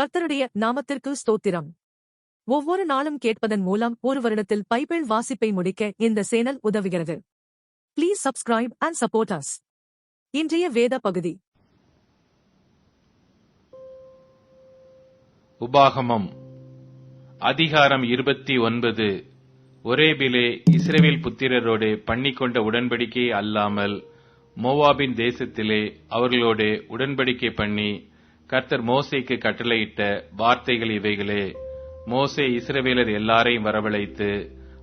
கர்த்தருடைய நாமத்திற்கு ஸ்தோத்திரம். ஒவ்வொரு நாளும் கேட்பதன் மூலம் ஒரு வருடத்தில் பைபிள் வாசிப்பை முடிக்க இந்த சேனல் உதவுகிறது. Please subscribe and support us இன்றைய வேத பகுதி. உபாகமம். அதிகாரம் இருபத்தி ஒன்பது. ஒரேபிலே இஸ்ரேவேல் புத்திரரோடு பண்ணிக்கொண்ட உடன்படிக்கை அல்லாமல் மோவாபின் தேசத்திலே அவர்களோடு உடன்படிக்கை பண்ணி கர்த்தர் மோசைக்கு கட்டளையிட்ட வார்த்தைகள் இவைகளே. மோசே இஸ்ரவேலர் எல்லாரையும் வரவழைத்து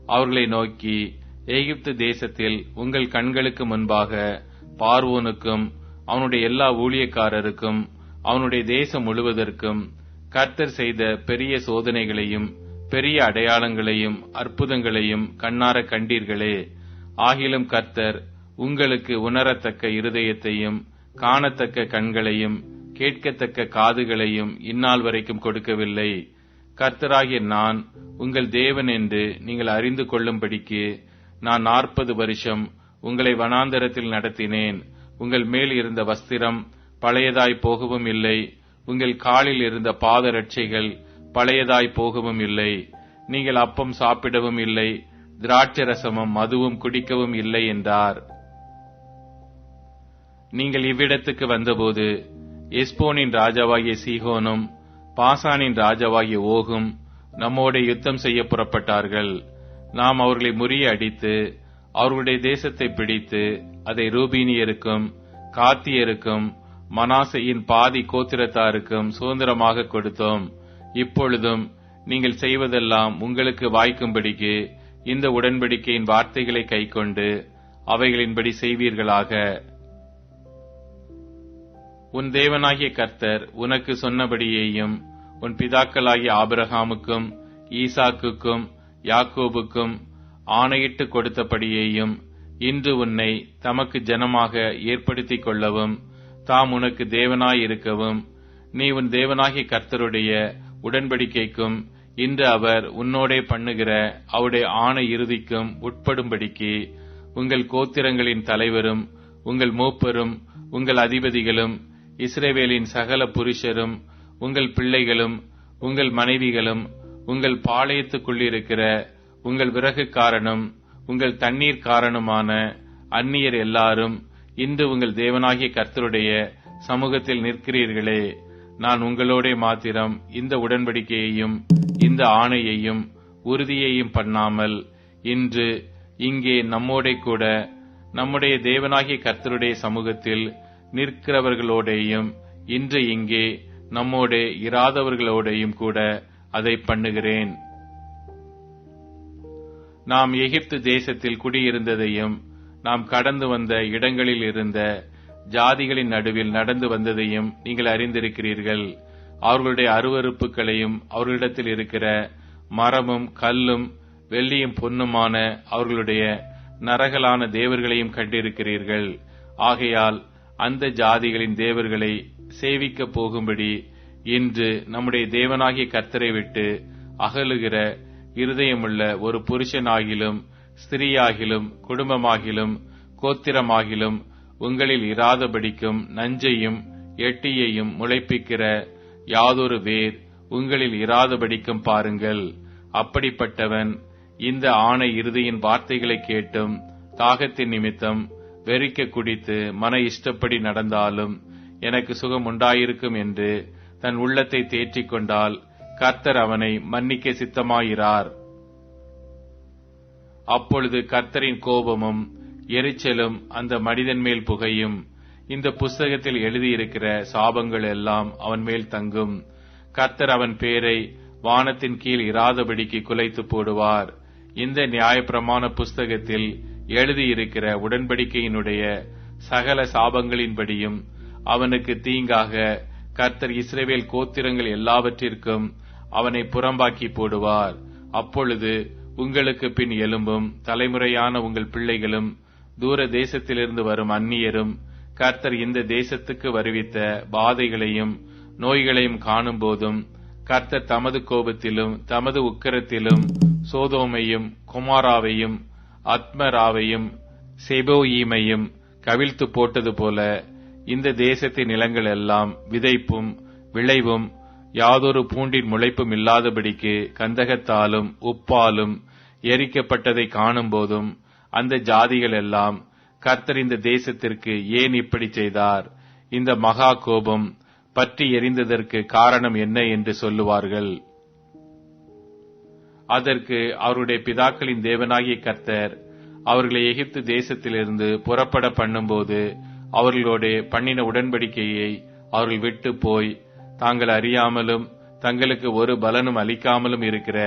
அவர்களை நோக்கி எகிப்து தேசத்தில் உங்கள் கண்களுக்கு முன்பாக பார்வோனுக்கும் அவனுடைய எல்லா ஊழியக்காரருக்கும் அவனுடைய தேசம் முழுவதற்கும் கர்த்தர் செய்த பெரிய சோதனைகளையும் பெரிய அடையாளங்களையும் அற்புதங்களையும் கண்ணார கண்டீர்களே. ஆகிலும் கர்த்தர் உங்களுக்கு உணரத்தக்க இருதயத்தையும் காணத்தக்க கண்களையும் கேட்கத்தக்க காதுகளையும் இந்நாள் வரைக்கும் கொடுக்கவில்லை. கர்த்தராகிய நான் உங்கள் தேவன் என்று நீங்கள் அறிந்து கொள்ளும்படிக்கு நான் நாற்பது வருஷம் உங்களை வனாந்தரத்தில் நடத்தினேன். உங்கள் மேல் இருந்த வஸ்திரம் பழையதாய் போகவும் இல்லை. உங்கள் காலில் இருந்த பாதரட்சைகள் பழையதாய் போகவும் இல்லை. நீங்கள் அப்பம் சாப்பிடவும் இல்லை. திராட்சரசமும் மதுவும் குடிக்கவும் இல்லை என்றார். நீங்கள் இவ்விடத்துக்கு வந்தபோது எஸ்போனின் ராஜாவாகிய சீகோனும் பாசானின் ராஜாவாகிய ஓகும் நம்மோட யுத்தம் செய்ய புறப்பட்டார்கள். நாம் அவர்களை முறிய அடித்து அவர்களுடைய தேசத்தை பிடித்து அதை ரூபீனியருக்கும் காத்தியருக்கும் மனாசையின் பாதி கோத்திரத்தாருக்கும் சுதந்திரமாக கொடுத்தோம். இப்பொழுதும் நீங்கள் செய்வதெல்லாம் உங்களுக்கு வாய்க்கும்படிக்கு இந்த உடன்படிக்கையின் வார்த்தைகளை கைக்கொண்டு அவைகளின்படி செய்வீர்களாக. உன் தேவனாகிய கர்த்தர் உனக்கு சொன்னபடியேயும் உன் பிதாக்களாகிய ஆபிரகாமுக்கும் ஈசாக்குக்கும் யாக்கோபுக்கும் ஆணையிட்டு கொடுத்தபடியேயும் இன்று உன்னை தமக்கு ஜனமாக ஏற்படுத்திக் கொள்ளவும் தாம் உனக்கு தேவனாயிருக்கவும் நீ உன் தேவனாகிய கர்த்தருடைய உடன்படிக்கைக்கும் இன்று அவர் உன்னோடே பண்ணுகிற அவருடைய ஆணை இறுதிக்கும் உட்படும்படிக்கு உங்கள் கோத்திரங்களின் தலைவரும் உங்கள் மூப்பரும் உங்கள் அதிபதிகளும் இஸ்ரேவேலின் சகல புருஷரும் உங்கள் பிள்ளைகளும் உங்கள் மனைவிகளும் உங்கள் பாளையத்துக்குள்ளிருக்கிற உங்கள் விறகுக்காரனும் உங்கள் தண்ணீர்க்காரனுமான அந்நியர் எல்லாரும் இன்று உங்கள் தேவனாகிய கர்த்தருடைய சமூகத்தில் நிற்கிறீர்களே. நான் உங்களோட மாத்திரம் இந்த உடன்படிக்கையையும் இந்த ஆணையையும் உறுதியையும் பண்ணாமல் இன்று இங்கே நம்மோட கூட நம்முடைய தேவனாகிய கர்த்தருடைய சமூகத்தில் நிற்கிறவர்களோடையும் இன்று இங்கே நம்மோடு இராதவர்களோடையும் கூட அதை பண்ணுகிறேன். நாம் எகிப்து தேசத்தில் குடியிருந்ததையும் நாம் கடந்து வந்த இடங்களில் இருந்த ஜாதிகளின் நடுவில் நடந்து வந்ததையும் நீங்கள் அறிந்திருக்கிறீர்கள். அவர்களுடைய அருவறுப்புகளையும் அவர்களிடத்தில் இருக்கிற மரமும் கல்லும் வெள்ளியும் பொன்னுமான அவர்களுடைய நரகலான தேவர்களையும் கண்டிருக்கிறீர்கள். ஆகையால் அந்த ஜாதிகளின் தேவர்களை சேவிக்கப் போகும்படி இன்று நம்முடைய தேவனாகிய கர்த்தரை விட்டு அகலுகிற இருதயமுள்ள ஒரு புருஷனாகிலும் ஸ்திரீயாகிலும் குடும்பமாகிலும் கோத்திரமாகிலும் உங்களில் இராதபடிக்கும் நஞ்சையும் எட்டியையும் முளைப்பிக்கிற யாதொரு வேர் உங்களில் இராதபடிக்கும் பாருங்கள். அப்படிப்பட்டவன் இந்த ஆணை இறுதியின் வார்த்தைகளை கேட்டும் தாகத்தின் நிமித்தம் வெறிக்க குடித்து மன இஷ்டப்படி நடந்தாலும் எனக்கு சுகம் உண்டாயிருக்கும் என்று தன் உள்ளத்தை தேற்றிக் கொண்டால் கர்த்தர் அவனை மன்னிக்க சித்தமாயிறார் அப்பொழுது கர்த்தரின் கோபமும் எரிச்சலும் அந்த மனிதன் மேல் புகையும் இந்த புஸ்தகத்தில் எழுதியிருக்கிற சாபங்கள் எல்லாம் அவன் மேல் தங்கும். கர்த்தர் அவன் பேரை வானத்தின் கீழ் இராதபடிக்கு குலைத்து போடுவார். இந்த நியாயப்பிரமாண புஸ்தகத்தில் எழுதியிருக்கிற உடன்படிக்கையினுடைய சகல சாபங்களின்படியும் அவனுக்கு தீங்காக கர்த்தர் இஸ்ரேவேல் கோத்திரங்கள் எல்லாவற்றிற்கும் அவனை புறம்பாக்கி போடுவார். அப்பொழுது உங்களுக்கு பின் எலும்பும் தலைமுறையான உங்கள் பிள்ளைகளும் தூர தேசத்திலிருந்து வரும் அந்நியரும் கர்த்தர் இந்த தேசத்துக்கு வருவித்த பாதைகளையும் நோய்களையும் காணும் போதும் கர்த்தர் தமது கோபத்திலும் தமது உக்கரத்திலும் சோதோமையும் குமாராவையும் அத்மராவையும் செபோயீமையும் கவிழ்த்து போட்டது போல இந்த தேசத்தின் நிலங்கள் எல்லாம் விதைப்பும் விளைவும் யாதொரு பூண்டின் முளைப்பும் இல்லாதபடிக்கு கந்தகத்தாலும் உப்பாலும் எரிக்கப்பட்டதை காணும்போதும் அந்த ஜாதிகள் எல்லாம் கர்த்தர் இந்த தேசத்திற்கு ஏன் இப்படி செய்தார்? இந்த மகா கோபம் பற்றி எரிந்ததற்கு காரணம் என்ன என்று சொல்லுவார்கள். அதற்கு அவருடைய பிதாக்களின் தேவனாகிய கர்த்தர் அவர்களை எகிப்து தேசத்திலிருந்து புறப்பட பண்ணும்போது அவர்களோடு பண்ணின உடன்படிக்கையை அவர்கள் விட்டு போய் தாங்கள் அறியாமலும் தங்களுக்கு ஒரு பலனும் அளிக்காமலும் இருக்கிற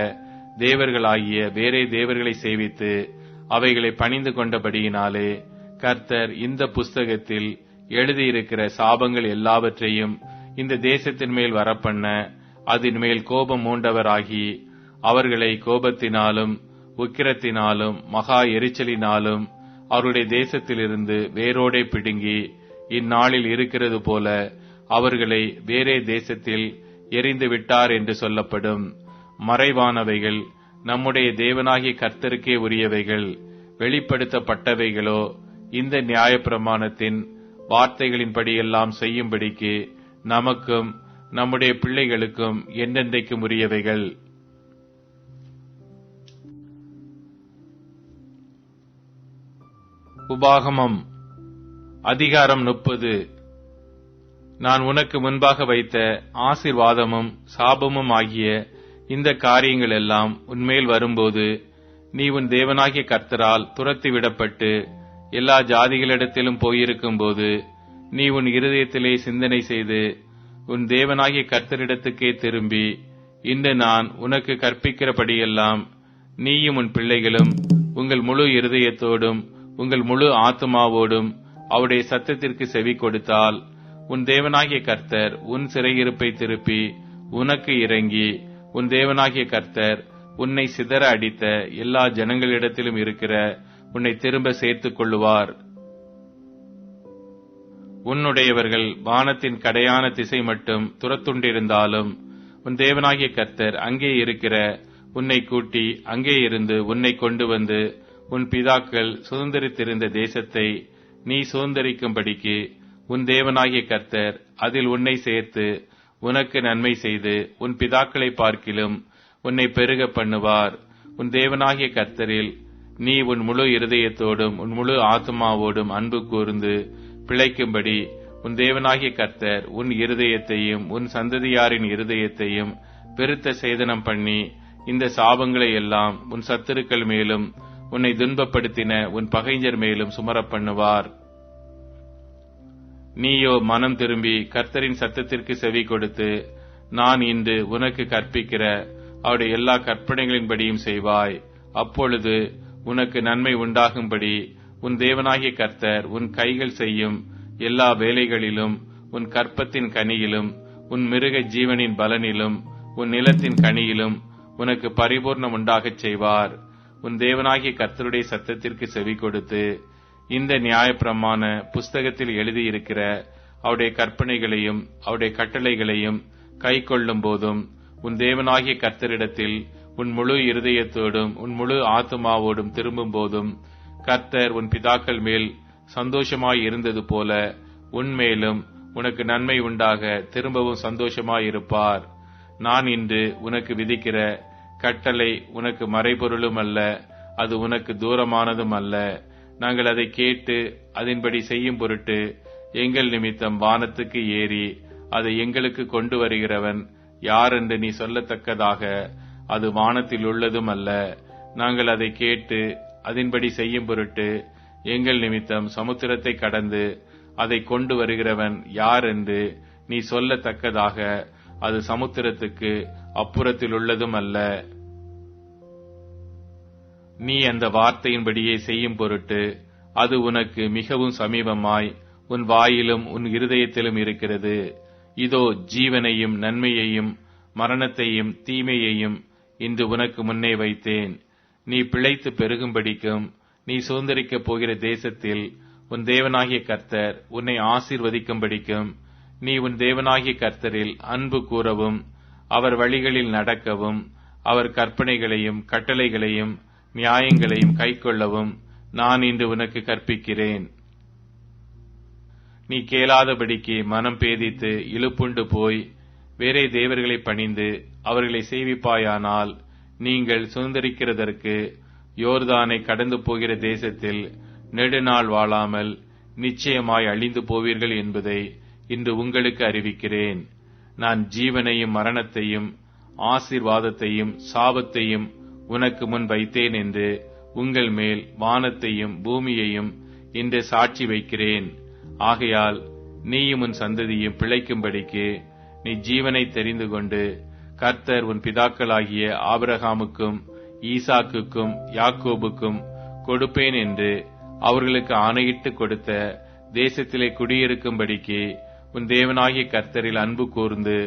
தேவர்களாகிய வேறே தேவர்களை சேவித்து அவைகளை பணிந்து கொண்டபடியினாலே கர்த்தர் இந்த புஸ்தகத்தில் எழுதியிருக்கிற சாபங்கள் எல்லாவற்றையும் இந்த தேசத்தின் மேல் வரப்பண்ண அதன் மேல் கோபம் மூண்டவராகி அவர்களை கோபத்தினாலும் உக்கிரத்தினாலும் மகா எரிச்சலினாலும் அவருடைய தேசத்திலிருந்து வேரோடே பிடுங்கி இந்நாளில் இருக்கிறது போல அவர்களை வேறே தேசத்தில் எரிந்து விட்டார் என்று சொல்லப்படும். மறைவானவைகள் நம்முடைய தேவனாகிய கர்த்தருக்கே உரியவைகள் வெளிப்படுத்தப்பட்டவைகளோ இந்த நியாயப்பிரமாணத்தின் வார்த்தைகளின்படியெல்லாம் செய்யும்படிக்கு நமக்கும் நம்முடைய பிள்ளைகளுக்கும் என்றென்றைக்கும் உரியவைகள். உபாகமம் அதிகாரம் முப்பது. நான் உனக்கு முன்பாக வைத்த ஆசிர்வாதமும் சாபமும் ஆகிய இந்த காரியங்கள் எல்லாம் உன்மேல் வரும்போது நீ உன் தேவனாகிய கர்த்தரால் துரத்தி விடப்பட்டு எல்லா ஜாதிகளிடத்திலும் போயிருக்கும்போது நீ உன் இருதயத்திலே சிந்தனை செய்து உன் தேவனாகிய கர்த்தரிடத்துக்கே திரும்பி இன்று நான் உனக்கு கற்பிக்கிறபடியெல்லாம் நீயும் உன் பிள்ளைகளும் உங்கள் முழு இருதயத்தோடும் உங்கள் முழு ஆத்மாவோடும் அவருடைய சத்தத்திற்கு செவி கொடுத்தால் உன் தேவனாகிய கர்த்தர் உன் சிறையிருப்பை திருப்பி உனக்கு இறங்கி உன் தேவனாகிய கர்த்தர் உன்னை சிதற அடித்த எல்லா ஜனங்களிடத்திலும் இருக்கிற உன்னை திரும்ப சேர்த்துக் கொள்ளுவார். உன்னுடையவர்கள் வானத்தின் கடையான திசை மட்டும் துரத்துண்டிருந்தாலும் உன் தேவனாகிய கர்த்தர் அங்கே இருக்கிற உன்னை கூட்டி அங்கே இருந்து உன்னை கொண்டு வந்து உன் பிதாக்கள் சுதந்திரித்திருந்த தேசத்தை நீ சுதந்திரிக்கும்படிக்கு உன் தேவனாகிய கர்த்தர் அதில் உன்னை சேர்த்து உனக்கு நன்மை செய்து உன் பிதாக்களை பார்க்கிலும் உன்னை பெருக பண்ணுவார். உன் தேவனாகிய கர்த்தரில் நீ உன் முழு இருதயத்தோடும் உன் முழு ஆத்மாவோடும் அன்பு கூர்ந்து பிழைக்கும்படி உன் தேவனாகிய கர்த்தர் உன் இருதயத்தையும் உன் சந்ததியாரின் இருதயத்தையும் பெருத்த சேதனம் பண்ணி இந்த சாபங்களை எல்லாம் உன் சத்துருக்கள் மேலும் உன்னை துன்பப்படுத்தின உன் பகைஞர் மேலும் சுமரப் பண்ணுவார். நீயோ மனம் திரும்பி கர்த்தரின் சத்தத்திற்கு செவி கொடுத்து நான் இன்று உனக்கு கற்பிக்கிற அவருடைய எல்லா கற்பனைகளின்படியும் செய்வாய். அப்பொழுது உனக்கு நன்மை உண்டாகும்படி உன் தேவனாகிய கர்த்தர் உன் கைகள் செய்யும் எல்லா வேலைகளிலும் உன் கற்பத்தின் கனியிலும் உன் மிருக ஜீவனின் பலனிலும் உன் நிலத்தின் கனியிலும் உனக்கு பரிபூர்ணம் உண்டாகச் செய்வார். உன் தேவனாகிய கர்த்தருடைய சத்தத்திற்கு செவி கொடுத்து இந்த நியாயப்பிரமான புஸ்தகத்தில் எழுதியிருக்கிற அவருடைய கற்பனைகளையும் அவருடைய கட்டளைகளையும் கை கொள்ளும் போதும் உன் தேவனாகிய கர்த்தரிடத்தில் உன் முழு இருதயத்தோடும் உன் முழு ஆத்மாவோடும் திரும்பும் போதும் கர்த்தர் உன் பிதாக்கள் மேல் சந்தோஷமாய் இருந்தது போல உன்மேலும் உனக்கு நன்மை உண்டாக திரும்பவும் சந்தோஷமாயிருப்பார் நான் இன்று உனக்கு விதிக்கிற கட்டளை உனக்கு மறைபொருளும் அல்ல அது உனக்கு தூரமானதும் அல்ல. நாங்கள் அதை கேட்டு அதன்படி செய்யும் பொருட்டு எங்கள் நிமித்தம் வானத்துக்கு ஏறி அதை எங்களுக்கு கொண்டு வருகிறவன் யார் என்று நீ சொல்லத்தக்கதாக அது வானத்தில் உள்ளதும் அல்ல. நாங்கள் அதை கேட்டு அதன்படி செய்யும் பொருட்டு எங்கள் நிமித்தம் சமுத்திரத்தை கடந்து அதை கொண்டு வருகிறவன் யார் என்று நீ சொல்லத்தக்கதாக அது சமுத்திரத்துக்கு அப்புறத்தில் உள்ளதும் அல்ல நீ அந்த வார்த்தையின்படியே செய்யும் பொருட்டு அது உனக்கு மிகவும் சமீபமாய் உன் வாயிலும் உன் இருதயத்திலும் இருக்கிறது. இதோ ஜீவனையும் நன்மையையும் மரணத்தையும் தீமையையும் இன்று உனக்கு முன்னே வைத்தேன். நீ பிழைத்து பெருகும்படிக்கும் நீ சுதந்திரிக்கப் போகிற தேசத்தில் உன் தேவனாகிய கர்த்தர் உன்னை ஆசீர்வதிக்கும்படிக்கும் நீ உன் தேவனாகிய கர்த்தரில் அன்பு கூறவும் அவர் வழிகளில் நடக்கவும் அவர் கற்பனைகளையும் கட்டளைகளையும் நியாயங்களையும் கைக்கொள்ளவும் நான் இன்று உனக்கு கற்பிக்கிறேன். நீ கேளாதபடிக்கு மனம் பேதித்து இழுப்புண்டு போய் வேறே தேவர்களை பணிந்து அவர்களை சேவிப்பாயானால் நீங்கள் சுதந்திரிக்கிறதற்கு யோர்தானை கடந்து போகிற தேசத்தில் நெடுநாள் வாழாமல் நிச்சயமாய் அழிந்து போவீர்கள் என்பதை இன்று உங்களுக்கு அறிவிக்கிறேன். நான் ஜீவனையும் மரணத்தையும் ஆசீர்வாதத்தையும் சாபத்தையும் உனக்கு முன் வைத்தேன் என்று உங்கள் மேல் வானத்தையும் பூமியையும் இன்று சாட்சி வைக்கிறேன். ஆகையால் நீயும் உன் சந்ததியும் பிழைக்கும்படிக்கு நீ ஜீவனை தெரிந்து கொண்டு கர்த்தர் உன் பிதாக்களாகிய ஆபிரகாமுக்கும் ஈசாக்குக்கும் யாக்கோபுக்கும் கொடுப்பேன் என்று அவர்களுக்கு ஆணையிட்டு கொடுத்த தேசத்திலே குடியிருக்கும்படிக்கு உன் தேவனாகிய கர்த்தரில் அன்பு கூர்ந்து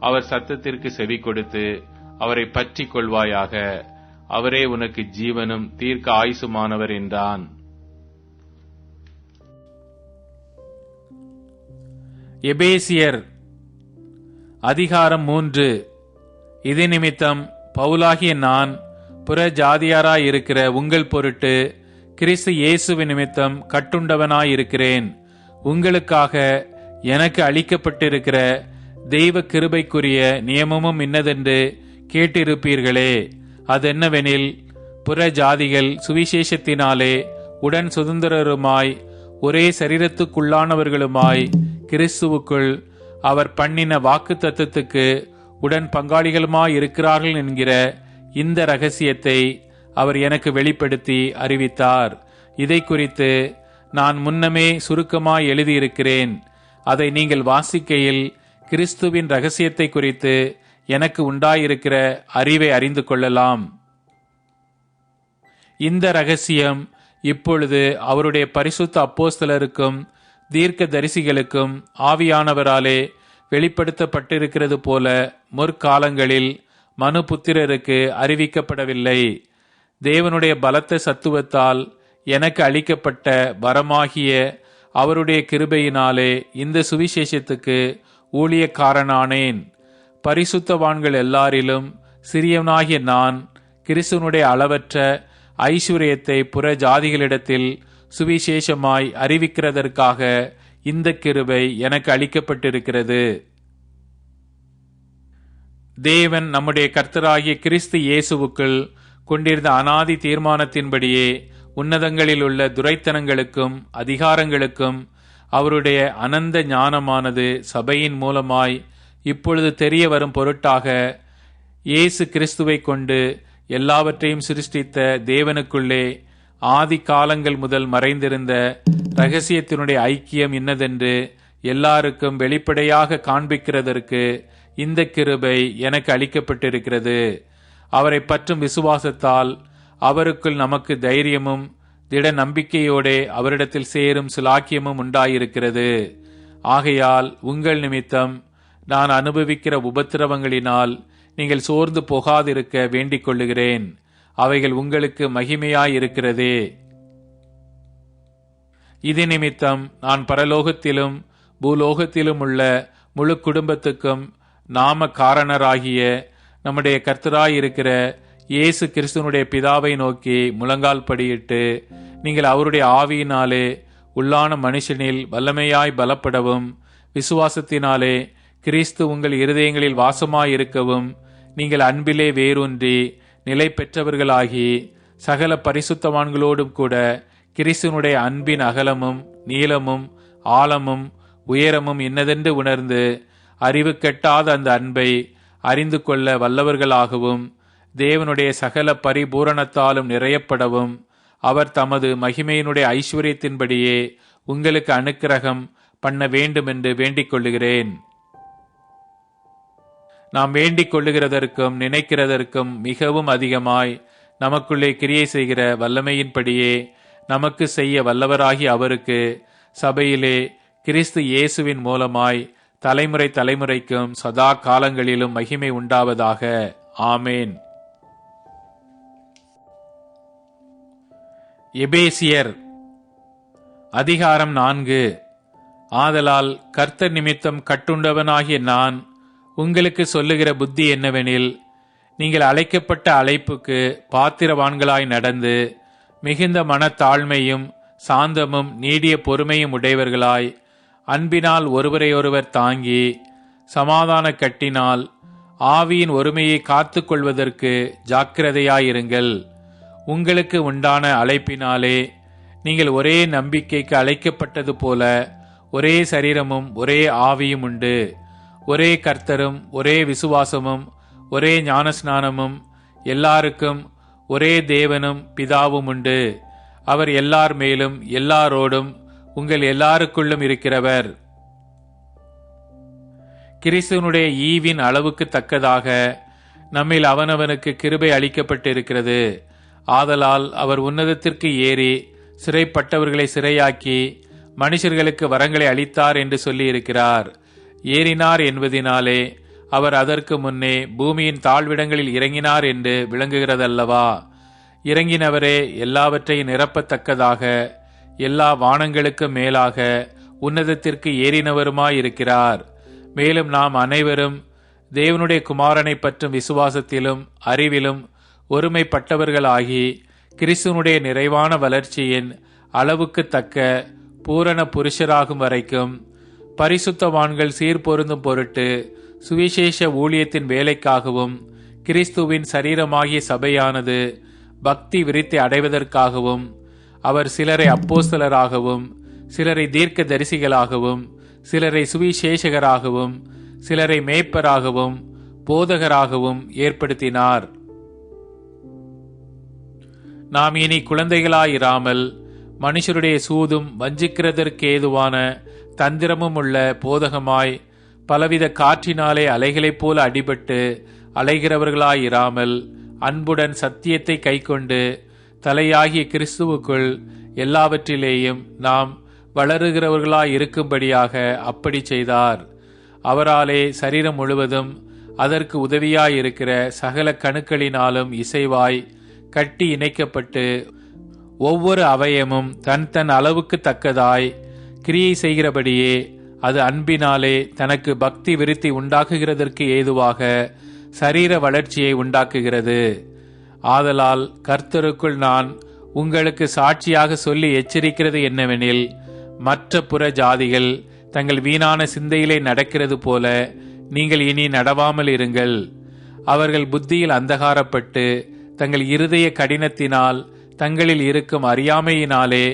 அவர் சத்தத்திற்கு செவி கொடுத்து அவரை பற்றிக் கொள்வாயாக. அவரே உனக்கு ஜீவனும் தீர்க்க ஆயுசுமானவர் என்றான். எபேசியர் அதிகாரம் மூன்று. இது நிமித்தம் பவுலாகிய நான் புற ஜாதியாராயிருக்கிற உங்கள் பொருட்டு கிறிஸ்து இயேசுவின் நிமித்தம் கட்டுண்டவனாயிருக்கிறேன். உங்களுக்காக எனக்கு அளிக்கப்பட்டிருக்கிற தெய்வ கிருபைக்குரிய நியமமும் இன்னதென்று கேட்டிருப்பீர்களே. அதென்னவெனில் புற ஜாதிகள் சுவிசேஷத்தினாலே உடன் சுதந்திரருமாய் ஒரே சரீரத்துக்குள்ளானவர்களுமாய் கிறிஸ்துவுக்குள் அவர் பண்ணின வாக்கு தத்துவத்துக்கு உடன் பங்காளிகளுமாய் இருக்கிறார்கள் என்கிற இந்த ரகசியத்தை அவர் எனக்கு வெளிப்படுத்தி அறிவித்தார். இதை குறித்து நான் முன்னமே சுருக்கமாய் எழுதியிருக்கிறேன். அதை நீங்கள் வாசிக்கையில் கிறிஸ்துவின் ரகசியத்தை குறித்து எனக்கு உண்டாயிருக்கிற அறிவை அறிந்து கொள்ளலாம். இந்த ரகசியம் இப்பொழுது அவருடைய பரிசுத்த அப்போஸ்தலருக்கும் தீர்க்க தரிசிகளுக்கும் ஆவியானவராலே வெளிப்படுத்தப்பட்டிருக்கிறது போல முற்காலங்களில் மனு புத்திரருக்கு அறிவிக்கப்படவில்லை. தேவனுடைய பலத்த சத்துவத்தால் எனக்கு அளிக்கப்பட்ட வரமாகிய அவருடைய கிருபையினாலே இந்த சுவிசேஷத்துக்கு ஊழியக்காரனானேன். பரிசுத்தவான்கள் எல்லாரிலும் சிறியவனாகிய நான் கிறிஸ்துவனுடைய அளவற்ற ஐஸ்வர்யத்தை புற ஜாதிகளிடத்தில் சுவிசேஷமாய் அறிவிக்கிறதற்காக இந்த கிருபை எனக்கு அளிக்கப்பட்டிருக்கிறது. தேவன் நம்முடைய கர்த்தராகிய கிறிஸ்து இயேசுவுக்குள் கொண்டிருந்த அனாதி தீர்மானத்தின்படியே உன்னதங்களில் உள்ள துரைத்தனங்களுக்கும் அதிகாரங்களுக்கும் அவருடைய அனந்த ஞானமானது சபையின் மூலமாய் இப்பொழுது தெரிய வரும் பொருட்டாக இயேசு கிறிஸ்துவை கொண்டு எல்லாவற்றையும் சிருஷ்டித்த தேவனுக்குள்ளே ஆதி காலங்கள் முதல் மறைந்திருந்த ரகசியத்தினுடைய ஐக்கியம் இன்னதென்று எல்லாருக்கும் வெளிப்படையாக காண்பிக்கிறதற்கு இந்த கிருபை எனக்கு அளிக்கப்பட்டிருக்கிறது. அவரை பற்றும் விசுவாசத்தால் அவருக்குள் நமக்கு தைரியமும் திட நம்பிக்கையோடே அவரிடத்தில் சேரும் சிலாக்கியமும் உண்டாயிருக்கிறது. ஆகையால் உங்கள் நிமித்தம் நான் அனுபவிக்கிற உபத்திரவங்களினால் நீங்கள் சோர்ந்து போகாதிருக்க வேண்டிக் கொள்ளுகிறேன். அவைகள் உங்களுக்கு மகிமையாயிருக்கிறதே. இது நிமித்தம் நான் பரலோகத்திலும் பூலோகத்திலும் உள்ள முழு குடும்பத்துக்கும் நாம காரணராகிய நம்முடைய கர்த்தராயிருக்கிற இயேசு கிறிஸ்துவனுடைய பிதாவை நோக்கி முழங்கால் படியிட்டு நீங்கள் அவருடைய ஆவியினாலே உள்ளான மனுஷனில் வல்லமையாய் பலப்படவும் விசுவாசத்தினாலே கிறிஸ்து உங்கள் இருதயங்களில் வாசமாயிருக்கவும் நீங்கள் அன்பிலே வேரூன்றி நிலை பெற்றவர்களாகி சகல பரிசுத்தவான்களோடும் கூட கிறிஸ்துவனுடைய அன்பின் அகலமும் நீளமும் ஆழமும் உயரமும் இன்னதென்று உணர்ந்து அறிவு கெட்டாத அந்த அன்பை அறிந்து கொள்ள வல்லவர்களாகவும் தேவனுடைய சகல பரிபூரணத்தாலும் நிறையப்படவும் அவர் தமது மகிமையினுடைய ஐஸ்வர்யத்தின்படியே உங்களுக்கு அனுக்கிரகம் பண்ண வேண்டும் என்று வேண்டிக் கொள்ளுகிறேன் நாம் வேண்டிக் கொள்ளுகிறதற்கும் நினைக்கிறதற்கும் மிகவும் அதிகமாய் நமக்குள்ளே கிரியை செய்கிற வல்லமையின்படியே நமக்கு செய்ய வல்லவராகி அவருக்கு சபையிலே கிறிஸ்து இயேசுவின் மூலமாய் தலைமுறை தலைமுறைக்கும் சதா காலங்களிலும் மகிமை உண்டாவதாக. ஆமேன். எபேசியர். அதிகாரம் நான்கு. ஆதலால் கர்த்தர் நிமித்தம் கட்டுண்டவனாகிய நான் உங்களுக்கு சொல்லுகிற புத்தி என்னவெனில் நீங்கள் அழைக்கப்பட்ட அழைப்புக்கு பாத்திரவான்களாய் நடந்து மிகுந்த மனத்தாழ்மையும் சாந்தமும் நீடிய பொறுமையும் உடையவர்களாய் அன்பினால் ஒருவரையொருவர் தாங்கி சமாதான கட்டினால் ஆவியின் ஒருமையை காத்துக்கொள்வதற்கு ஜாக்கிரதையாயிருங்கள். உங்களுக்கு உண்டான அழைப்பினாலே நீங்கள் ஒரே நம்பிக்கைக்கு அழைக்கப்பட்டது போல ஒரே சரீரமும் ஒரே ஆவியும் உண்டு. ஒரே கர்த்தரும் ஒரே விசுவாசமும் ஒரே ஞானஸ்நானமும் எல்லாருக்கும் ஒரே தேவனும் பிதாவும் உண்டு. அவர் எல்லார் மேலும் எல்லாரோடும் உங்கள் எல்லாருக்குள்ளும் இருக்கிறவர். கிறிஸ்துவனுடைய ஈவின் அளவுக்கு தக்கதாக நம்மில் அவனவனுக்கு கிருபை அளிக்கப்பட்டிருக்கிறது. ஆதலால் அவர் உன்னதத்திற்கு ஏறி சிறைப்பட்டவர்களை சிறையாக்கி மனுஷர்களுக்கு வரங்களை அளித்தார் என்று சொல்லியிருக்கிறார். ஏறினார் என்பதினாலே அவர் அதற்கு முன்னே பூமியின் தாழ்விடங்களில் இறங்கினார் என்று விளங்குகிறதல்லவா? இறங்கினவரே எல்லாவற்றையும் நிரப்பத்தக்கதாக எல்லா வானங்களுக்கும் மேலாக உன்னதத்திற்கு ஏறினவருமாயிருக்கிறார். மேலும் நாம் அனைவரும் தேவனுடைய குமாரனை பற்றும் விசுவாசத்திலும் அறிவிலும் ஒருமைப்பட்டவர்களாகி கிறிஸ்துனுடைய நிறைவான வளர்ச்சியின் அளவுக்கு தக்க பூரண புருஷராகும் வரைக்கும் பரிசுத்தவான்கள் சீர்பொருந்தும் பொருட்டு சுவிசேஷ ஊழியத்தின் வேலைக்காகவும் கிறிஸ்துவின் சரீரமாகிய சபையானது பக்தி விருத்தி அடைவதற்காகவும் அவர் சிலரை அப்போஸ்தலராகவும் சிலரை தீர்க்க தரிசிகளாகவும் சிலரை சுவிசேஷகராகவும் சிலரை மேய்ப்பராகவும் போதகராகவும் ஏற்படுத்தினார். நாம் இனி குழந்தைகளாயிராமல் மனுஷருடைய சூதும் வஞ்சிக்கிறதற்கு ஏதுவான தந்திரமும் உள்ள போதகமாய் பலவித காற்றினாலே அலைகளைப் போல அடிபட்டு அலைகிறவர்களாயிராமல் அன்புடன் சத்தியத்தை கைக்கொண்டு தலையாகிய கிறிஸ்துவுக்குள் எல்லாவற்றிலேயும் நாம் வளருகிறவர்களாய் இருக்கும்படியாக அப்படி செய்தார். அவராலே சரீரம் முழுவதும் அதற்கு உதவியாயிருக்கிற சகல கணுக்களினாலும் இசைவாய் கட்டி இணைக்கப்பட்டு ஒவ்வொரு அவயமும் தன் தன் அளவுக்கு தக்கதாய் கிரியை செய்கிறபடியே அது அன்பினாலே தனக்கு பக்தி விருத்தி உண்டாக்குகிறதற்கு ஏதுவாக சரீர வளர்ச்சியை உண்டாக்குகிறது. ஆதலால் கர்த்தருக்குள் நான் உங்களுக்கு சாட்சியாக சொல்லி எச்சரிக்கிறது என்னவெனில் மற்ற புற ஜாதிகள் தங்கள் வீணான சிந்தையிலே நடக்கிறது போல நீங்கள் இனி நடவாமல் இருங்கள். அவர்கள் புத்தியில் அந்தகாரப்பட்டு தங்கள் இருதய கடினத்தினால் தங்களில் இருக்கும் அறியாமையினாலே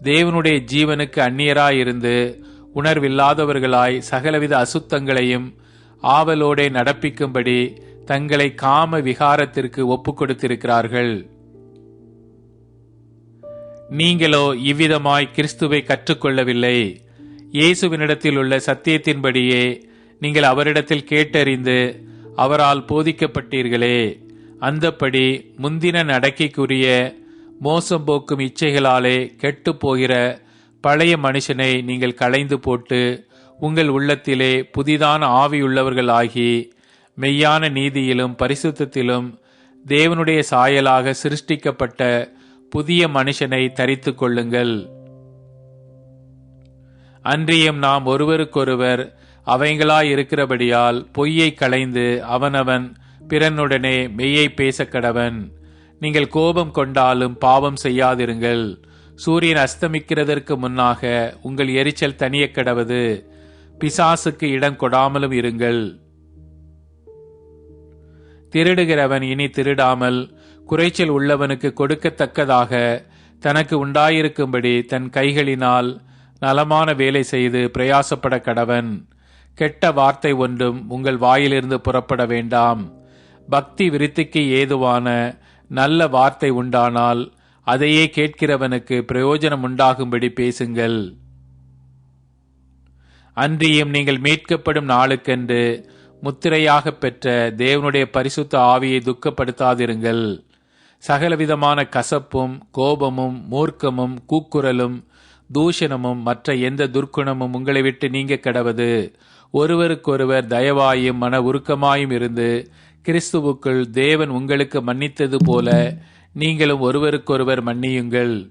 தேவனுடைய ஜீவனுக்கு அந்நியராயிருந்து உணர்வில்லாதவர்களாய் சகலவித அசுத்தங்களையும் ஆவலோடே நடப்பிக்கும்படி தங்களை காம விகாரத்திற்கு ஒப்புக் கொடுத்திருக்கிறார்கள் நீங்களோ இவ்விதமாய் கிறிஸ்துவை கற்றுக்கொள்ளவில்லை. இயேசுவினிடத்தில் உள்ள சத்தியத்தின்படியே நீங்கள் அவரிடத்தில் கேட்டறிந்து அவரால் போதிக்கப்பட்டீர்களே. அந்தப்படி முந்தின நடக்கைக்குரிய மோசம் போக்கும் இச்சைகளாலே கெட்டுப்போகிற பழைய மனுஷனை நீங்கள் களைந்து போட்டு உங்கள் உள்ளத்திலே புதிதான ஆவியுள்ளவர்கள் ஆகி மெய்யான நீதியிலும் பரிசுத்தத்திலும் தேவனுடைய சாயலாக சிருஷ்டிக்கப்பட்ட புதிய மனுஷனை தரித்து கொள்ளுங்கள். அன்றியும் நாம் ஒருவருக்கொருவர் அவைங்களாயிருக்கிறபடியால் பொய்யை களைந்து அவனவன் பிறனுடனே மெய்யை பேச கடவன் நீங்கள் கோபம் கொண்டாலும் பாவம் செய்யாதிருங்கள். சூரியன் அஸ்தமிக்கிறதற்கு முன்னாக உங்கள் எரிச்சல் தனிய கடவது. பிசாசுக்கு இடம் கொடாமலும் இருங்கள். திருடுகிறவன் இனி திருடாமல் குறைச்சல் உள்ளவனுக்கு கொடுக்கத்தக்கதாக தனக்கு உண்டாயிருக்கும்படி தன் கைகளினால் நலமான வேலை செய்து பிரயாசப்பட கடவன். கெட்ட வார்த்தை ஒன்றும் உங்கள் வாயிலிருந்து புறப்பட வேண்டாம். பக்தி விருத்திக்கு ஏதுவான நல்ல வார்த்தை உண்டானால் அதையே கேட்கிறவனுக்கு பிரயோஜனம் உண்டாகும்படி பேசுங்கள். அன்றியும் நீங்கள் மீட்கப்படும் நாளுக்கென்று முத்திரையாக பெற்ற தேவனுடைய பரிசுத்த ஆவியை துக்கப்படுத்தாதிருங்கள். சகலவிதமான கசப்பும் கோபமும் மூர்க்கமும் கூக்குரலும் தூஷணமும் மற்ற எந்த துர்க்குணமும் உங்களை விட்டு நீங்க கடவது. ஒருவருக்கொருவர் தயவாயும் மன உருக்கமாயும் இருந்து கிறிஸ்துவுக்குள் தேவன் உங்களுக்கு மன்னித்தது போல நீங்களும் ஒருவருக்கொருவர் மன்னியுங்கள்.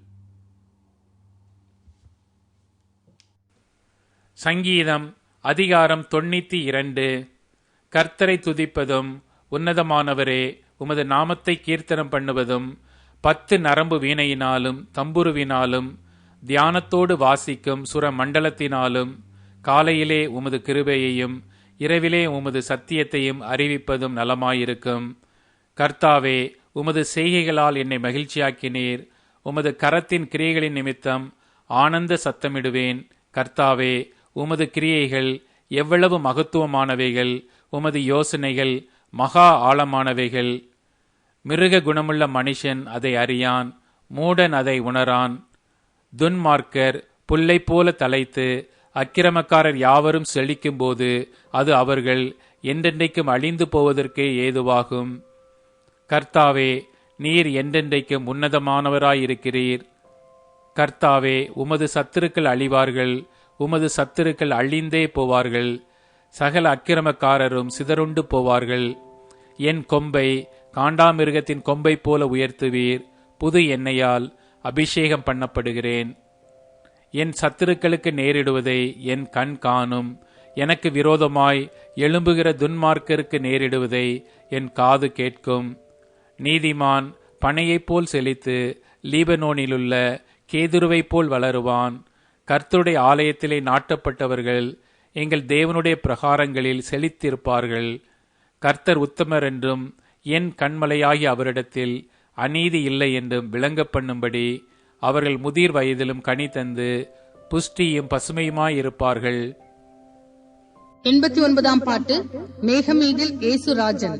சங்கீதம் அதிகாரம் தொண்ணூத்தி இரண்டு. கர்த்தரை துதிப்பதும் உன்னதமானவரே உமது நாமத்தை கீர்த்தனம் பண்ணுவதும் பத்து நரம்பு வீணையினாலும் தம்புருவினாலும் தியானத்தோடு வாசிக்கும் சுர மண்டலத்தினாலும் காலையிலே உமது கிருபையையும் இரவிலே உமது சத்தியத்தையும் அறிவிப்பதும் நலமாயிருக்கும். கர்த்தாவே உமது செய்கைகளால் என்னை மகிழ்ச்சியாக்கினீர். உமது கரத்தின் கிரியைகளின் நிமித்தம் ஆனந்த சத்தமிடுவேன். கர்த்தாவே உமது கிரியைகள் எவ்வளவு மகத்துவமானவைகள். உமது யோசனைகள் மகா ஆழமானவைகள். மிருக குணமுள்ள மனுஷன் அதை அறியான். மூடன் அதை உணரான். துன்மார்க்கர் புல்லை போல தலைத்து அக்கிரமக்காரர் யாவரும் செழிக்கும்போது அது அவர்கள் என்றென்றைக்கும் அழிந்து போவதற்கே ஏதுவாகும். கர்த்தாவே நீர் என்றென்றைக்கும் உன்னதமானவராயிருக்கிறீர். கர்த்தாவே உமது சத்துருக்கள் அழிவார்கள் உமது சத்துருக்கள் அழிந்தே போவார்கள். சகல அக்கிரமக்காரரும் சிதறுண்டு போவார்கள். என் கொம்பை காண்டாமிருகத்தின் கொம்பை போல உயர்த்துவீர். புது எண்ணெயால் அபிஷேகம் பண்ணப்படுகிறேன். என் சத்துருக்களுக்கு நேரிடுவதை என் கண் காணும். எனக்கு விரோதமாய் எழும்புகிற துன்மார்க்கருக்கு நேரிடுவதை என் காது கேட்கும். நீதிமான் பனையைப் போல் செழித்து லீபனோனிலுள்ள கேதுருவைப் போல் வளருவான். கர்த்தருடைய ஆலயத்திலே நாட்டப்பட்டவர்கள் எங்கள் தேவனுடைய பிரகாரங்களில் செழித்திருப்பார்கள். கர்த்தர் உத்தமர் என்றும் என் கண்மலையாகி அவரிடத்தில் அநீதி இல்லை என்றும் விளங்க பண்ணும்படி அவர்கள் முதிர் வயதிலும் கனி தந்து புஷ்டியும் பசுமையுமாய் இருப்பார்கள். எண்பத்தி ஒன்பதாம் பாட்டு மேகமீதில் ஏசுராஜன்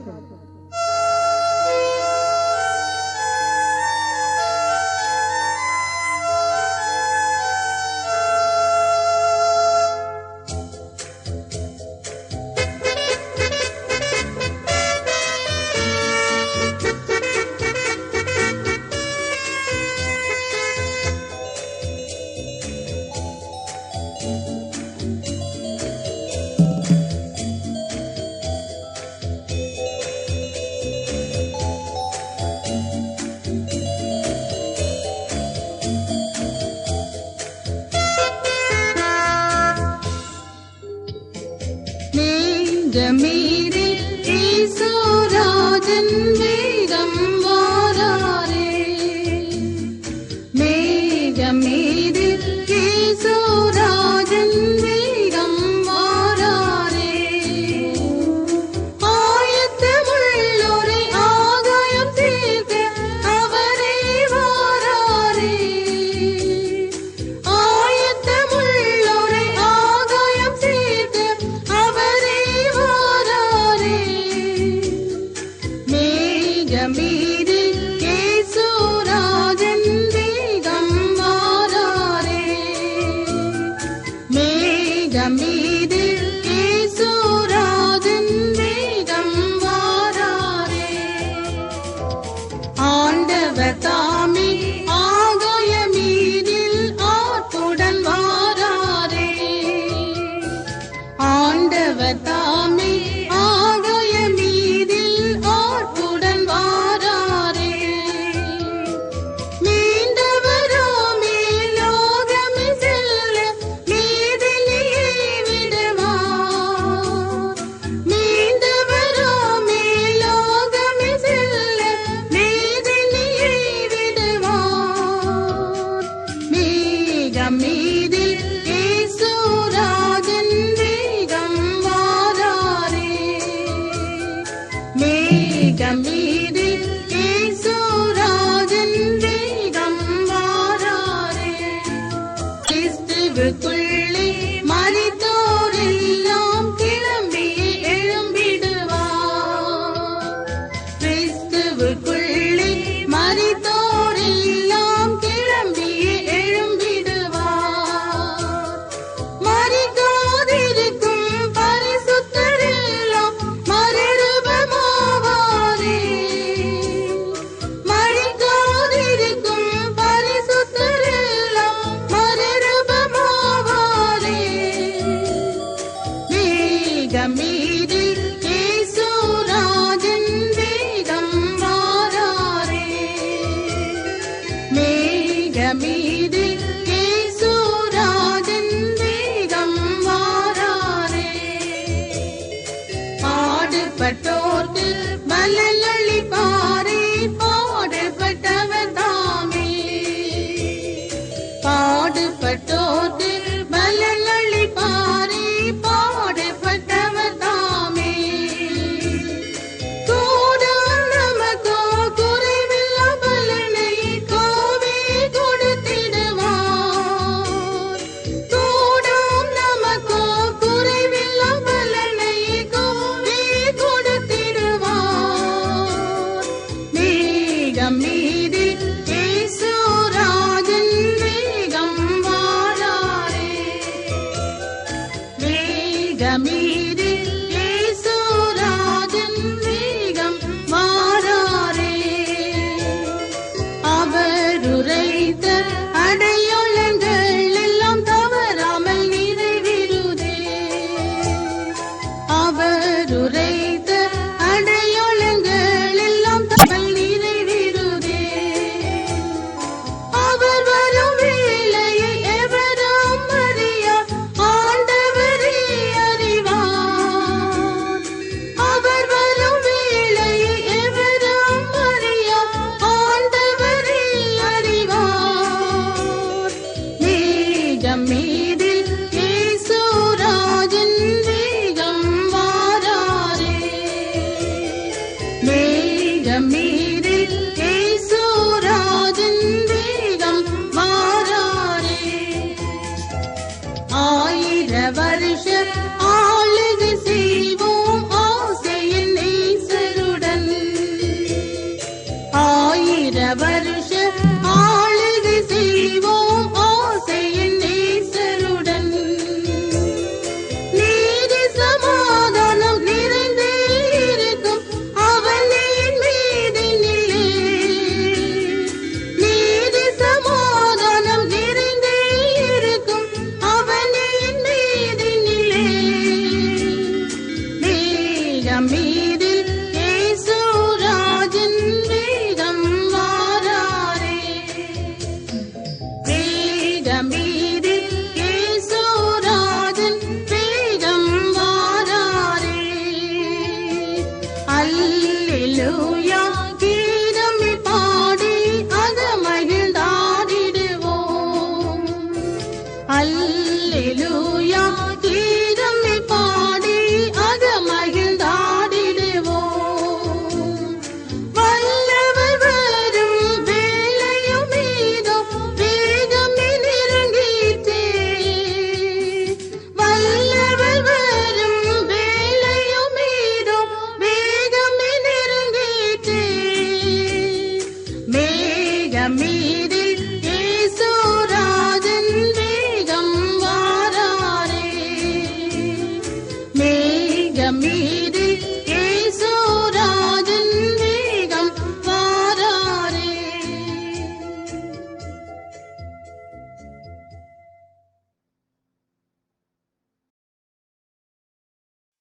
Reventado